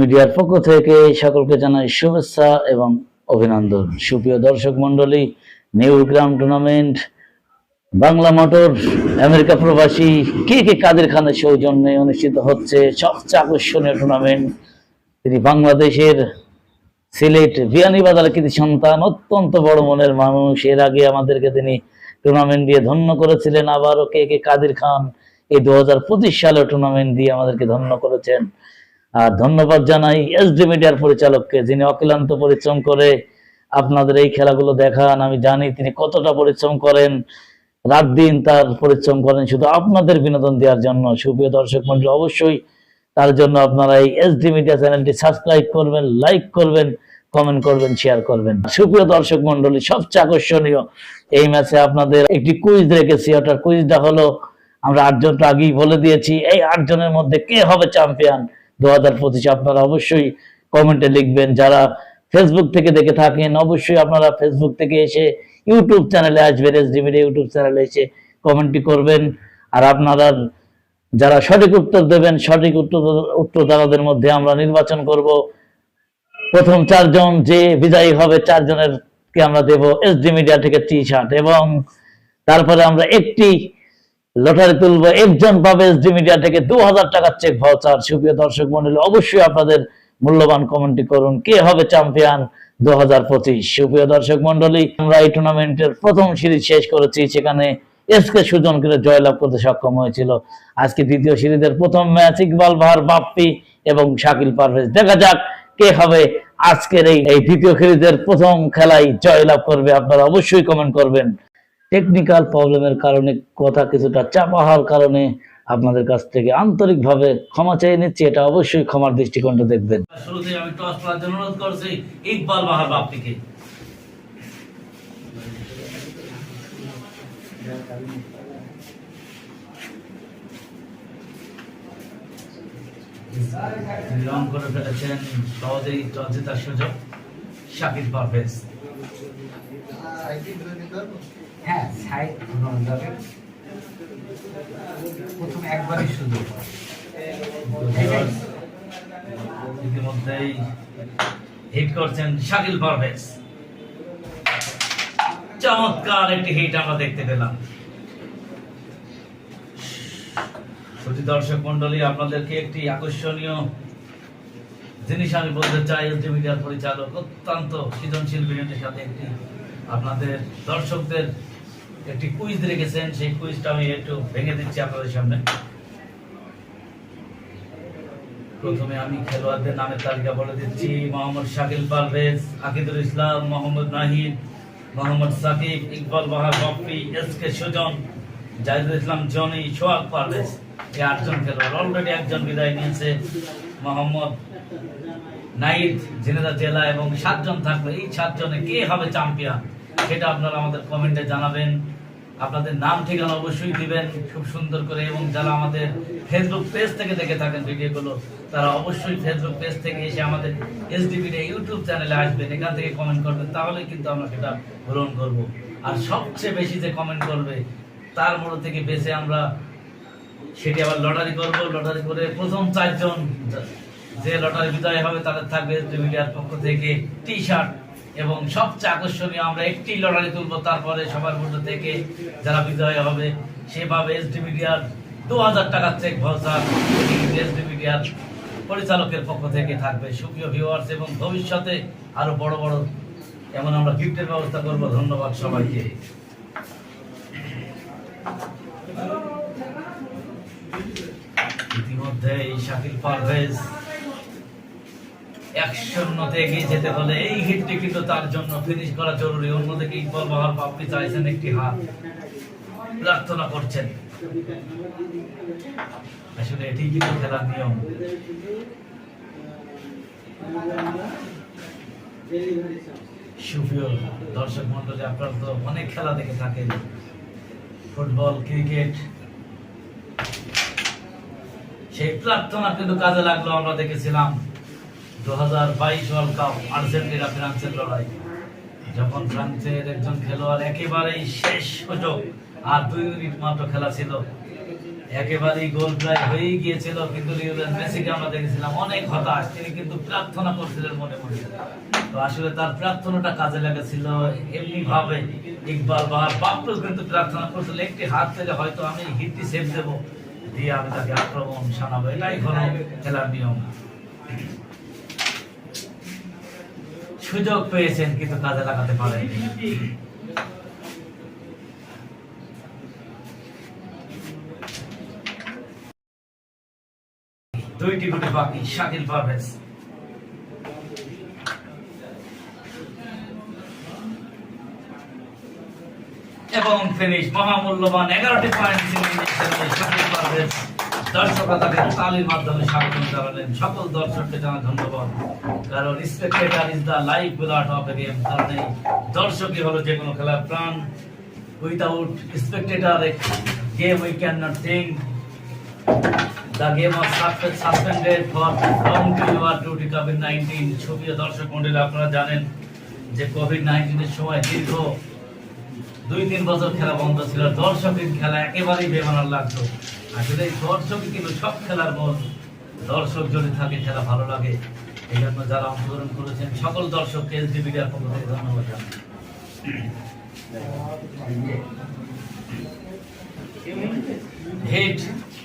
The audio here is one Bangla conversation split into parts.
মিডিয়ার পক্ষ থেকে সকলকে জানাই শুভেচ্ছা এবং অভিনন্দন। সুপ্রিয় দর্শক মণ্ডলী নিউ গ্রাম টুর্নামেন্ট বাংলা মোটর, আমেরিকা প্রবাসী, কে কে কাদের খানের সৌজন্যে অনুষ্ঠিত হচ্ছে সবচেয়ে আকর্ষণীয় টুর্নামেন্ট তিনি বাংলাদেশের সিলেট বিয়ানীবাজার কৃতি সন্তান, অত্যন্ত বড় মনের মানুষ। এর আগে আমাদেরকে তিনি টুর্নামেন্ট দিয়ে ধন্য করেছিলেন। আবারও কে কে কাদের খান এই দু হাজার পঁচিশ সালে টুর্নামেন্ট দিয়ে আমাদেরকে ধন্য করেছেন। আর ধন্যবাদ জানাই এসডি মিডিয়ার পরিচালককে, যিনি অক্লান্ত পরিশ্রম করে আপনাদের এই খেলাগুলো দেখান। আমি জানি তিনি কতটা পরিশ্রম করেন, রাত দিন তার পরিশ্রম করেন। শুধু আপনাদের বিনোদন দেওয়ার জন্য, সুপ্রিয় দর্শক মন্ডলী অবশ্যই তার জন্য আপনারা এই এসডি মিডিয়া চ্যানেলটি সাবস্ক্রাইব করবেন লাইক করবেন কমেন্ট করবেন শেয়ার করবেন। সুপ্রিয় দর্শক মন্ডলী সবচেয়ে আকর্ষণীয় এই ম্যাচে আপনাদের একটি কুইজ রেখেছি ওটার কুইজটা হলো আমরা আটজন তো আগেই বলে দিয়েছি, এই আটজনের মধ্যে কে হবে চ্যাম্পিয়ন দু হাজার পঁচিশে আপনারা অবশ্যই কমেন্টে লিখবেন। যারা ফেসবুক থেকে দেখে থাকেন, অবশ্যই আপনারা ফেসবুক থেকে এসে ইউটিউব চ্যানেলে আসবেন এস ডিবির ইউটিউব চ্যানেলে এসে কমেন্টটি করবেন। আর আপনারা যারা সঠিক উত্তর দেবেন, সঠিক উত্তর উত্তরদাতাদের মধ্যে আমরা নির্বাচন করব। প্রথম চারজন যে বিজয়ী হবে, চারজনের কে আমরা দেব? এস ডি মিডিয়া থেকে টি শার্ট এবং তারপরে আমরা একটি লটারি তুলবো, একজন পাবে এসডি মিডিয়া থেকে দু হাজার টাকার চেক ভাউচার সুপ্রিয় দর্শক মন্ডলী, অবশ্যই আপনাদের মূল্যবান কমেন্টটি করুন। কে হবে চ্যাম্পিয়ন দু হাজার পঁচিশ? সুপ্রিয় দর্শক মন্ডলী, আমরা এই টুর্নামেন্টের প্রথম সিরিজ শেষ করেছি, সেখানে এসকে সুজনকে জয়লাভ করতে সক্ষম হয়েছিল। আজকে দ্বিতীয় সিরিজের প্রথম ম্যাচ ইকবাল বাহার বাপ্পি এবং শাকিল পারভেজ। দেখা যাক কে হবে আজকের এই দ্বিতীয় সিরিজের প্রথম খেলায় জয়লাভ করবে। আপনারা অবশ্যই কমেন্ট করবেন। টেকনিক্যাল প্রবলেমের কারণে, কথা কিছুটা চাপা হওয়ার কারণে আপনাদের কাছ থেকে আন্তরিকভাবে ক্ষমা চেয়ে নিচ্ছি। এটা অবশ্যই ক্ষমার দৃষ্টিকোণটা দেখবেন। শুরুতে রং করে ফেলেছেন, সহজেই টস জেতার সুযোগ শাকিব পারভেজ। হ্যাঁ সাইড ঘুরানো যাবে। প্রথম একবারই সুযোগ ইতিমধ্যেই হিট করছেন শাকিল পারভেজ। চমৎকার একটি হিট আমরা দেখতে পেলাম। প্রতি দর্শক মন্ডলী আপনাদেরকে একটি আকর্ষণীয় জিনিস আমি বলতে চাই পরিচালক, অত্যন্ত সৃজনশীল বিনোদের সাথে একটি আপনাদের দর্শকদের একটি কুইজ রেখেছেন। সেই কুইজটা আমি একটু ভেঙে দিচ্ছি আপনাদের সামনে। প্রথমে আমি খেলোয়াড়দের নামের তালিকা বলে দিচ্ছি। Mohammad Shakil Parvez, Akidul Islam, Mohammad Nahid, Mohammad Sakib, Iqbal Bahar Boppi S K Sujon, Jahidul Islam, Joni, Sohag Parvez. এই আটজন খেলোয়াড়। অলরেডি একজন বিদায় নিয়েছে মোহাম্মদ নাইদ ঝিনেদা জেলা এবং সাতজন থাকবে এই সাতজনে কে হবে চ্যাম্পিয়ন সেটা আপনারা আমাদের কমেন্টে জানাবেন। আপনাদের নাম, ঠিকানা অবশ্যই দিবেন খুব সুন্দর করে এবং যারা আমাদের ফেসবুক পেজ থেকে দেখে থাকেন ভিডিওগুলো, তারা অবশ্যই ফেসবুক পেজ থেকে এসে আমাদের এসডিবির ইউটিউব চ্যানেলে আসবেন, এখান থেকে কমেন্ট করবেন তাহলে কিন্তু আমরা সেটা গ্রহণ করব। আর সবচেয়ে বেশি যে কমেন্ট করবে, তার মধ্যে থেকে বেছে আমরা সেটি আবার লটারি করব। লটারি করে প্রথম চারজন যে লটারি বিজয় হবে তাদের থাকবে মিডিয়ার পক্ষ থেকে টি শার্ট এবং সবচেয়ে আকর্ষণীয় আমরা একটি লটারি তুলবো তারপরে সবার মধ্যে থেকে যারা বিজয় হবে, সেভাবে এসডি মিডিয়ার দু হাজার টাকার চেক ভাউচার এসডি মিডিয়ার পরিচালকের পক্ষ থেকে থাকবে। সুপ্রিয় ভিউয়ার্স এবং ভবিষ্যতে আরও বড় বড় এমন আমরা গিফটের ব্যবস্থা করব। ধন্যবাদ সবাইকে। ইতিমধ্যে এই শাকিল পারভেজ এক এগিয়ে যেতে হলে এই হিটটি কিন্তু তার জন্য একটি হাত প্রার্থনা করছেন। আসলে খেলার নিয়ম। দর্শক মন্ডলী আপনারা তো অনেক খেলা দেখে থাকেন। Football, cricket. সেই প্রার্থনা কিন্তু কাজে লাগল, আমরা দেখেছিলাম। দু হাজার বাইশ ওয়ার্ল্ড কাপ আর্জেন্টিনা ফ্রান্সের লড়াই। যখন ফ্রান্সের একজন খেলোয়াড় একেবারেই শেষ সুযোগ আর দুই মিনিট মাত্র খেলা ছিল, একেবারেই গোল প্রায় হয়েই গিয়েছিল, কিন্তু লিওনেল মেসিকে আমরা দেখেছিলাম অনেক হতাশ, তিনি কিন্তু প্রার্থনা করছিলেন মনে মনে। তো আসলে তার প্রার্থনাটা কাজে লেগেছিল এমনি ভাবে ইকবাল বাহার বাপরু কিন্তু প্রার্থনা করছিল, একটি হাত থেকে হয়তো আমি হিটটি সেভ দেব, দিয়ে আমি তাকে আক্রমণ শানাবো, এটাই হলো খেলার নিয়ম। সুযোগ পেয়েছেন, কিন্তু কাজে লাগাতে পারেন দুইটি গুটি বাকি, শাকিল পারভেজ। এবং ফিনিশ মহামূল্যবান এগারোটি পয়েন্ট শাকিল পারভেজ। দর্শকরা তাকে তালির মাধ্যমে স্বাগত জানালেন সকল দর্শককে জানা ধন্যবাদ। কারণ spectator is the life blood of a game কারণ এই দর্শকই হলো যে কোনো খেলার প্রাণ। Without spectator game we can not think The game was suspe- suspended for long due due to COVID-19 সুপ্রিয় দর্শক মন্ডলী, আপনারা জানেন যে কোভিড নাইন্টিনের সময় দীর্ঘ দুই, তিন বছর খেলা বন্ধ ছিল, দর্শকের খেলা একেবারেই বেমানার লাগতো। আসলে দর্শকই কিন্তু সব খেলার মূল। দর্শক যদি থাকে, খেলা ভালো লাগে। এই জন্য যারা অংশগ্রহণ করেছেন, সকল দর্শককে এস ডি মিডিয়ার পক্ষ থেকে ধন্যবাদ জানাই।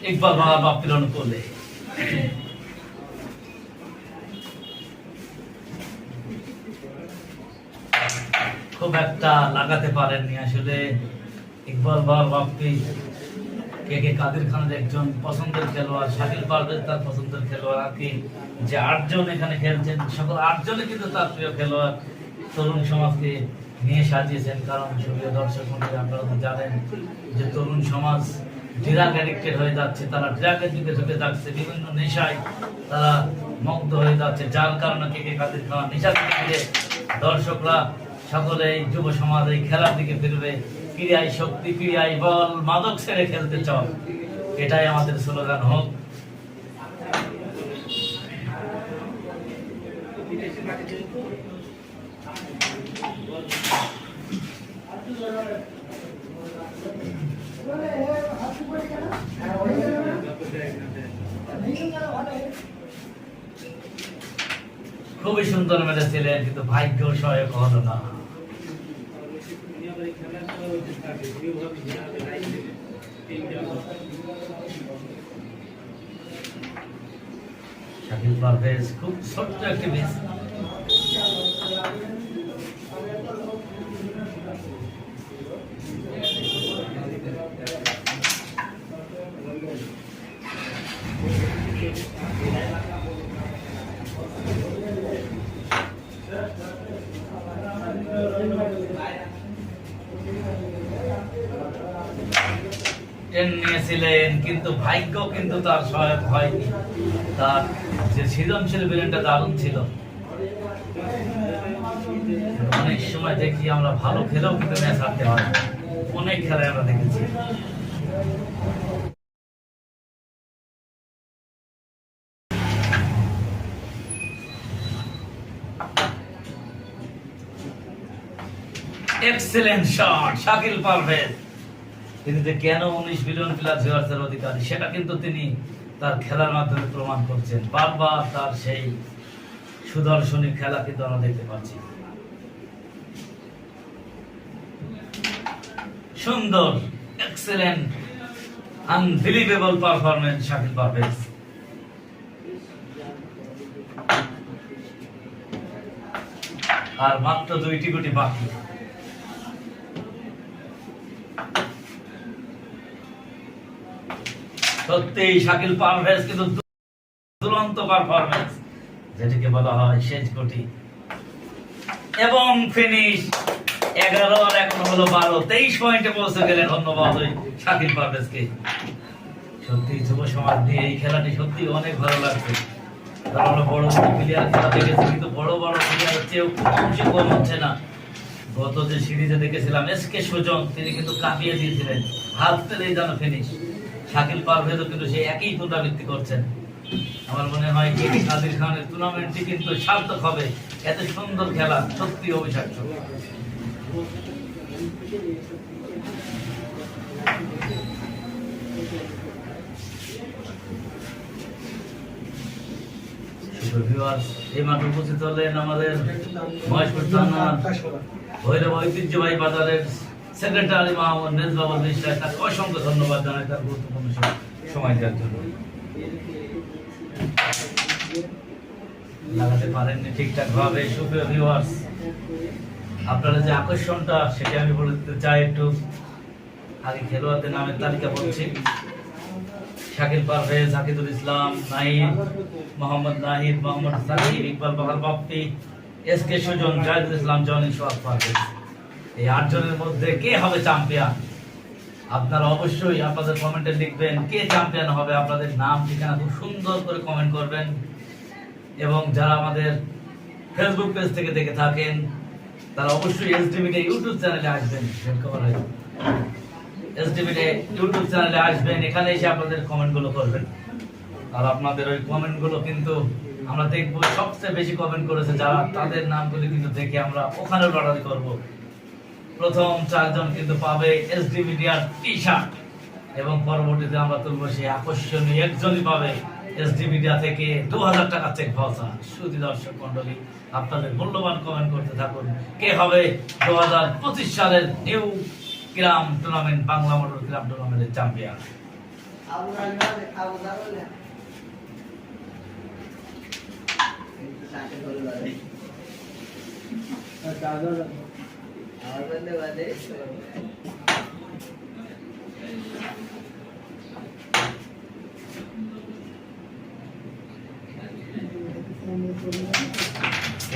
ইকবাল বাবা বাপ্পির অনুকূলে খুব একটা লাগাতে পারেননি। আসলে ইকবাল বাবা বাপ্পি কে কে কাদের খানের একজন পছন্দের খেলোয়াড়, শাকিল পারভেজ তার পছন্দের খেলোয়াড় আর কি যে আটজন এখানে খেলছেন, সকল আটজনে কিন্তু তার প্রিয় খেলোয়াড় তরুণ সমাজকে নিয়ে সাজিয়েছেন। কারণ সুপ্রিয় দর্শক মন্ডলী, আপনারা তো জানেন যে তরুণ সমাজ ড্রাগ অ্যাডিক্টেড হয়ে যাচ্ছে, তারা ড্রাগের দিকে ঝুঁকে যাচ্ছে, বিভিন্ন নেশায় তারা মুগ্ধ হয়ে যাচ্ছে। যার কারণে কে কে কাদের খাওয়া নেশা দর্শকরা সকলে যুব সমাজ এই খেলার দিকে ফিরবে। ক্রিয়ায় শক্তি ক্রিয়ায় বল, মাদক ছেড়ে খেলতে চল। এটাই আমাদের স্লোগান হোক। খুবই সুন্দর মেরেছিলেন, কিন্তু ভাগ্য সহায়ক হলো না। শাকিল পারভেজ খুব ছোট্ট একটি কিন্তু ভাগ্য কিন্তু তার সহায়ক হয়নি। তার যে সৃজনশীল ব্রেনটা দারুণ ছিল। অনেক সময় দেখি আমরা ভালো খেলেও কিন্তু ম্যাচ হারতে হয় অনেক খেলায় আমরা দেখেছি। Excellent shot Shakil Parvez. তিনি যে কেন উনিশ বিলিয়ন প্লাস ভিউয়ার্সের অধিকারী, সেটা কিন্তু তিনি তার খেলার মাধ্যমে প্রমাণ করছেন। বারবার তার সেই সুদর্শনী খেলা কিন্তু আমরা দেখতে পাচ্ছি। সুন্দর excellent unbelievable performance Shakil Parvez. আর মাত্র দুইটি গুটি বাকি। সত্যিই শাকিল পারভেজ কিন্তু দুরন্ত পারফরমেন্স যেটাকে বলা হয় শেষ কোটি। এবং ফিনিশ এগারো আর এখন হলো বারো। তেইশ পয়েন্টে পৌঁছে ধন্যবাদ ওই শাকিল পারভেজকে। সত্যি যুব সমাজ নিয়ে এই খেলাটি সত্যি অনেক ভালো লাগছে। কারণ বড় বড় প্লেয়ার খেলা দেখেছি, কিন্তু বড় বড় প্লেয়ার চেয়েও কম হচ্ছে না। গত যে সিরিজে দেখেছিলাম এস কে সুজন, তিনি কিন্তু কাঁপিয়ে দিয়েছিলেন। হাত পেলেই যেন ফিনিশ শাকিল পারভেজও কিন্তু সেই একই পুনরাবৃত্তি করছেন। আমার মনে হয় এটি কাদির খানের টুর্নামেন্টটি কিন্তু সার্থক হবে। এত সুন্দর খেলা সত্যি অভিশাস উপস্থিত হলেন আমাদের ঐতিহ্যবাহী বাজারের সেক্রেটারি মাহমুদ তাকে অসংখ্য ধন্যবাদ জানাই তার গুরুত্বপূর্ণ সময় দেওয়ার জন্য। লাগাতে পারেননি ঠিকঠাক ভাবে সুপ্রিয় ভিউয়ার্স আপনারা যে আকর্ষণটা সেটা আমি বলতে চাই একটু আগে খেলোয়াড়দের নামের তালিকা বলছি। Shakil Parvez, Zakidul Islam, Nahid, Mohammad Nahid, Mohammad Sakib, Iqbal Bahar Bappi, S K Sujan, Zahidul Islam, Joni Sohag Parvez. এই আটজনের মধ্যে কে হবে চ্যাম্পিয়ন আপনারা অবশ্যই আপনাদের কমেন্টে লিখবেন কে চ্যাম্পিয়ন হবে, আপনাদের নাম, ঠিকানা খুব সুন্দর করে কমেন্ট করবেন। এবং যারা আমাদের ফেসবুক পেজ থেকে দেখে থাকেন, তারা অবশ্যই এসডিবিতে ইউটিউব চ্যানেলে আসবেন। হয় এসডিবিতে ইউটিউব চ্যানেলে আসবেন, এখানে এসে আপনাদের কমেন্টগুলো করবেন। আর আপনাদের ওই কমেন্টগুলো কিন্তু আমরা দেখব সবচেয়ে বেশি কমেন্ট করেছে যারা, তাদের নামগুলো কিন্তু দেখে আমরা ওখানে লটারি করব। প্রথম চারজন কিন্তু পাবে এসডি মিডিয়ার টি শার্ট এবং পরবর্তীতে আমরা তুলব সেই আকর্ষণীয় একজনই পাবে এসডি মিডিয়া থেকে দু হাজার টাকা চেক ভাউচার। সুদী দর্শক মন্ডলী আপনাদের মূল্যবান কমেন্ট করতে থাকুন। কে হবে দু হাজার পঁচিশ সালের নিউ গ্রাম টুর্নামেন্ট বাংলা মোটর গ্রাম টুর্নামেন্টের চ্যাম্পিয়ন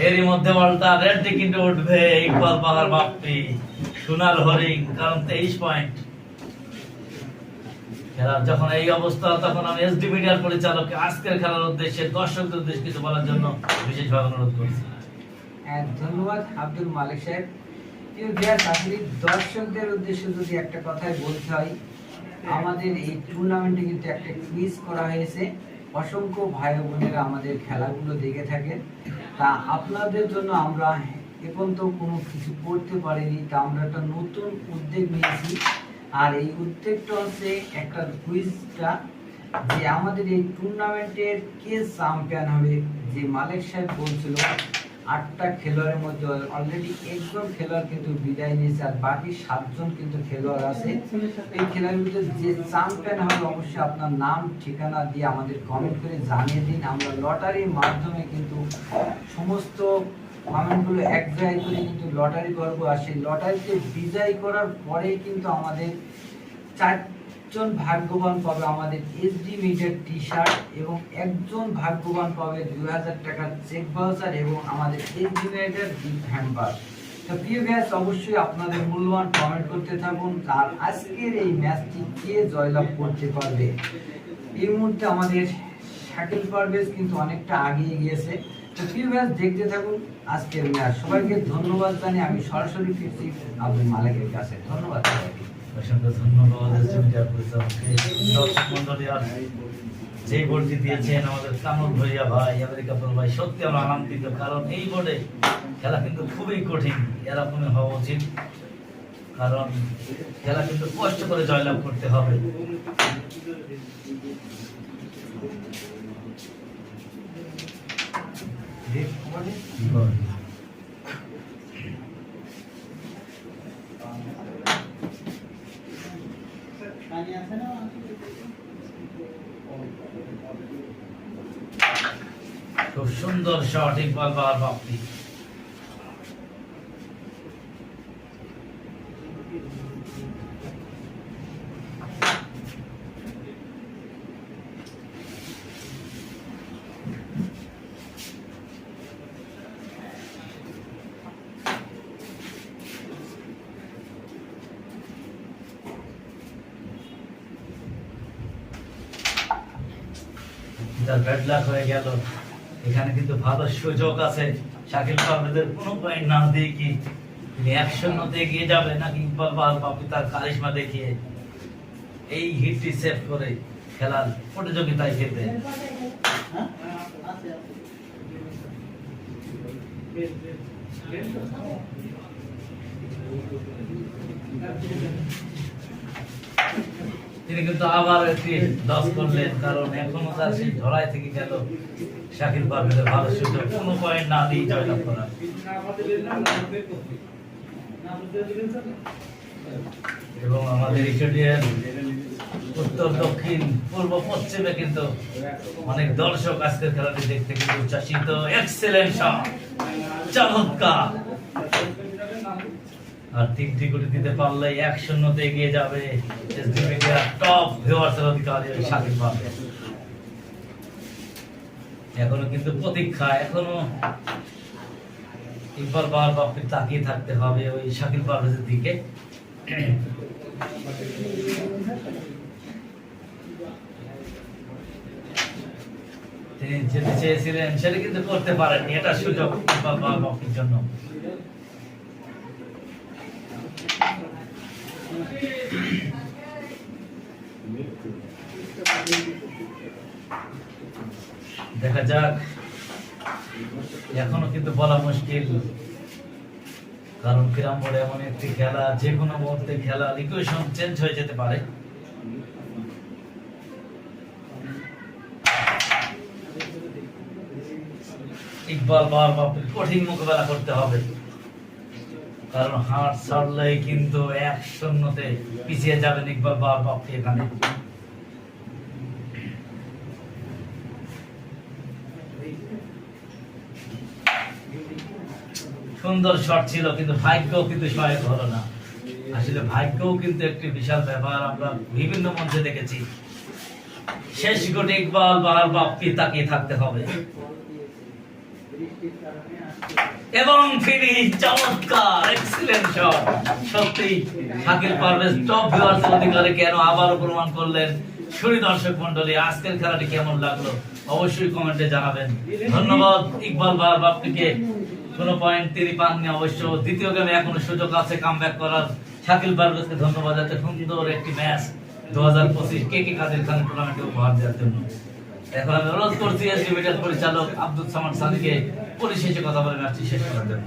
এরই মধ্যে বলটা টিকিট উঠবে ইকবাল বাপ্পি হরিং কারণ তেইশ পয়েন্ট খেলার যখন এই অবস্থা তখন আমি এসডি মিডিয়ার পরিচালককে আজকের খেলার উদ্দেশ্যে দর্শকদের উদ্দেশ্যে কিছু বলার জন্য বিশেষভাবে অনুরোধ করছি। হ্যাঁ, ধন্যবাদ আব্দুল মালিক সাহেব। ভিউয়ার্স, আসলে দর্শকদের উদ্দেশ্যে যদি একটা কথাই বলতে হয় আমাদের এই টুর্নামেন্টে কিন্তু একটা কুইজ করা হয়েছে। অসংখ্য ভাই বোনেরা আমাদের খেলাগুলো দেখে তা আপনাদের জন্য আমরা এখন তো কোনো কিছু করতে পারিনি তা আমরা একটা নতুন উদ্যোগ নিয়েছি। আর এই উদ্যোগটা হচ্ছে একটা কুইজটা যে আমাদের এই টুর্নামেন্টের কে চ্যাম্পিয়ন হবে যে মালিক সাহেব বলছিল আটটা খেলোয়াড়ের মধ্যে অলরেডি একজন খেলোয়াড় কিন্তু বিদায় নিয়েছে আর বাকি সাতজন কিন্তু খেলোয়াড় আছে। এই খেলোয়াড়ের মধ্যে যে চ্যাম্পিয়ন হবে অবশ্যই আপনার নাম, ঠিকানা দিয়ে আমাদের কমেন্ট করে জানিয়ে দিন। আমরা লটারির মাধ্যমে কিন্তু সমস্ত কমেন্টগুলো এক জায়গায় করে কিন্তু লটারি করব। আর সেই লটারিতে বিজয় করার পরে কিন্তু আমাদের চারজন ভাগ্যবান পাবে আমাদের এসডি মিডিয়ার টি শার্ট এবং একজন ভাগ্যবান পাবে দুই হাজার টাকার চেক ভাউচার এবং আমাদের এসডি মিডিয়ার গিফট হ্যাম্পার তো প্রিয় গ্যাস অবশ্যই আপনাদের মূল্যবান কমেন্ট করতে থাকুন আর আজকের এই ম্যাচটি কে জয়লাভ করতে পারবে? এই মুহূর্তে আমাদের শাকিল পারভেজ কিন্তু অনেকটা আগিয়ে গিয়েছে। তো প্রিয় গ্যাস দেখতে থাকুন আজকের ম্যাচ সবাইকে ধন্যবাদ জানিয়ে আমি সরাসরি ফিরছি আব্দুল মালিকের কাছে। ধন্যবাদ সবাইকে। অসংখ্য ধন্যবাদ এসডি পরিচালককে। দর্শক মন্ডলী আর যে বোর্ডটি দিয়েছেন আমাদের কামরুল ভাইয়া ভাই আমেরিকা ভাই সত্যি আমরা আনন্দিত কারণ এই বোর্ডে খেলা কিন্তু খুবই কঠিন এরকমই হওয়া উচিত। কারণ খেলা কিন্তু কষ্ট করে জয়লাভ করতে হবে। খুব সুন্দর শট ইকবাল বাহার বাপ্পি তার ব্যাড লাক হয়ে গেল এখানে কিন্তু ভালো সুযোগ আছে। শাকিল পারভেজের কোনো পয়েন্ট না দিয়ে কি তিনি নতে এগিয়ে যাবে নাকি ইকবাল বাহার বাপি তার কারিশমা দেখিয়ে এই হিটটি সেভ করে খেলার প্রতিযোগিতায় তিনি কিন্তু আবার একটি লস করলেন, কারণ এখনও তার সেই ধরাই থেকে গেল। শাকিল পারভেজের ভালো সুযোগ কোনো পয়েন্ট না দিয়ে জয়লাভ করা। এবং আমাদের ইস্টেডিয়াম উত্তর, দক্ষিণ, পূর্ব, পশ্চিমে কিন্তু অনেক দর্শক আজকের খেলাটি দেখতে কিন্তু উচ্ছ্বাসিত। এক্সেলেন্ট চমৎকার! আর তিনটি গুলি দিতে পারলে এক শূন্যতে এগিয়ে যাবে। টপ ভিউয়ার্সের অধিকারী শাকিল পারভেজ এখনও কিন্তু প্রতীক্ষা, এখনও ইকবাল বাবার বাপকে তাকিয়ে থাকতে হবে ওই শাকিল পারভেজের দিকে। তিনি যেতে চেয়েছিলেন, সেটা কিন্তু করতে পারেননি, এটা সুযোগ ইকবাল বাবার বাপের জন্য। দেখা যাক। এখনও কিন্তু বলা মুশকিল। কারণ ক্রীড়া বোর্ড এমন একটি খেলা যে কোনো মুহূর্তে খেলা ইকুয়েশন চেঞ্জ হয়ে যেতে পারে। ইকবাল বার বাপের কঠিন মোকাবেলা করতে হবে। কারণ হার ছাড়লেই কিন্তু এক শূন্যতে পিছিয়ে যাবেন ইকবাল বার বাপকে এখানে। সুন্দর শট ছিল, কিন্তু ভাগ্যও কিন্তু সহায়ক হলো না। আসলে ভাগ্যও কিন্তু একটি বিশাল ব্যাপার, আমরা বিভিন্ন মঞ্চে দেখেছি। শেষ গোটে ইকবাল বাহার বাপ্পি তাকিয়ে থাকতে হবে। এবং ফিনিশ চমৎকার এক্সিলেন্ট শট সত্যি, শাকিল পারভেজ টপ ভিউয়ার্স অধিকারে কেন আবারও প্রমাণ করলেন? সুরি দর্শক মন্ডলী আজকের খেলাটি কেমন লাগল? অবশ্যই কমেন্টে জানাবেন। ধন্যবাদ, ইকবাল বাহার বাপ্পিকে কোনো পয়েন্ট তিনি পাননি অবশ্য। দ্বিতীয় গেমে এখনও সুযোগ আছে কামব্যাক করার। শাকিল বার্গসকে ধন্যবাদ। এত সুন্দর একটি ম্যাচ দু হাজার পঁচিশ কে কে কাদের খান টুর্নামেন্টে উপহার দেওয়ার জন্য। এখন আমি অনুরোধ করছি পরিচালক আব্দুল সামান সানিকে পরিশেষে কথা বলে ম্যাচটি শেষ করার জন্য।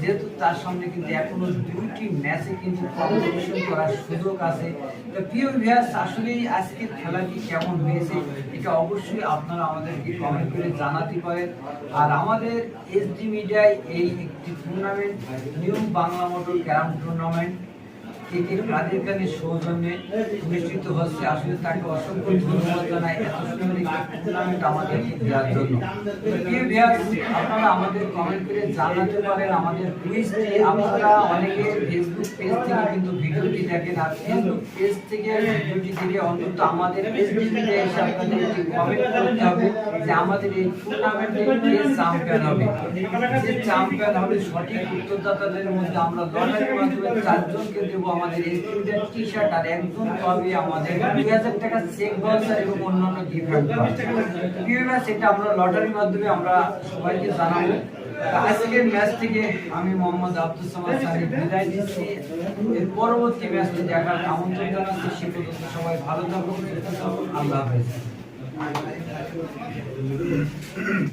যেহেতু তার সামনে কিন্তু এখনও দুইটি ম্যাচে কিন্তু করার সুযোগ আছে। তো প্রিয় ভিউয়ার্স আসলেই আজকের খেলাটি কেমন হয়েছে, এটা অবশ্যই আপনারা আমাদেরকে কমেন্ট করে জানাতে পারেন। আর আমাদের এসডি মিডিয়ায় এই একটি tournament new Bangla motor carrom tournament সৌজন্যে হচ্ছে। আসলে তাকে অসংখ্য ধন্যবাদ জানাই। এত সুন্দর আমাদেরকে দেওয়ার জন্য। আপনারা আমাদের কমেন্ট করে জানাতে পারেন আমাদের আপনারা অনেকে ফেসবুক পেজ থেকে কিন্তু ভিডিওটি দেখেন আর ফেসবুক পেজ থেকে ভিডিওটি অন্তত আমাদের এসে আপনাদের একটি কমেন্ট করতে হবে যে আমাদের এই টুর্নামেন্টে কে চ্যাম্পিয়ন হবে। যে চ্যাম্পিয়ন হবে, সঠিক উত্তরদাতাদের মধ্যে আমরা লটারির মাধ্যমে চারজনকে দেবো। আমাদের স্টুডেন্ট টি শার্ট আর একজন পাবে আমাদের। দুই হাজার টাকা চেক ভাউচার এবং অন্যান্য গিফট সেটা আমরা লটারির মাধ্যমে আমরা সবাইকে জানাব। আজকের ম্যাচ থেকে আমি মোহাম্মদ আব্দুল সামাদ সাহেব বিদায় দিচ্ছি এর পরবর্তী ম্যাচটি দেখার আমন্ত্রণ জানাচ্ছি। সে পর্যন্ত সবাই ভালো থাকুন। আল্লাহ হাফেজ।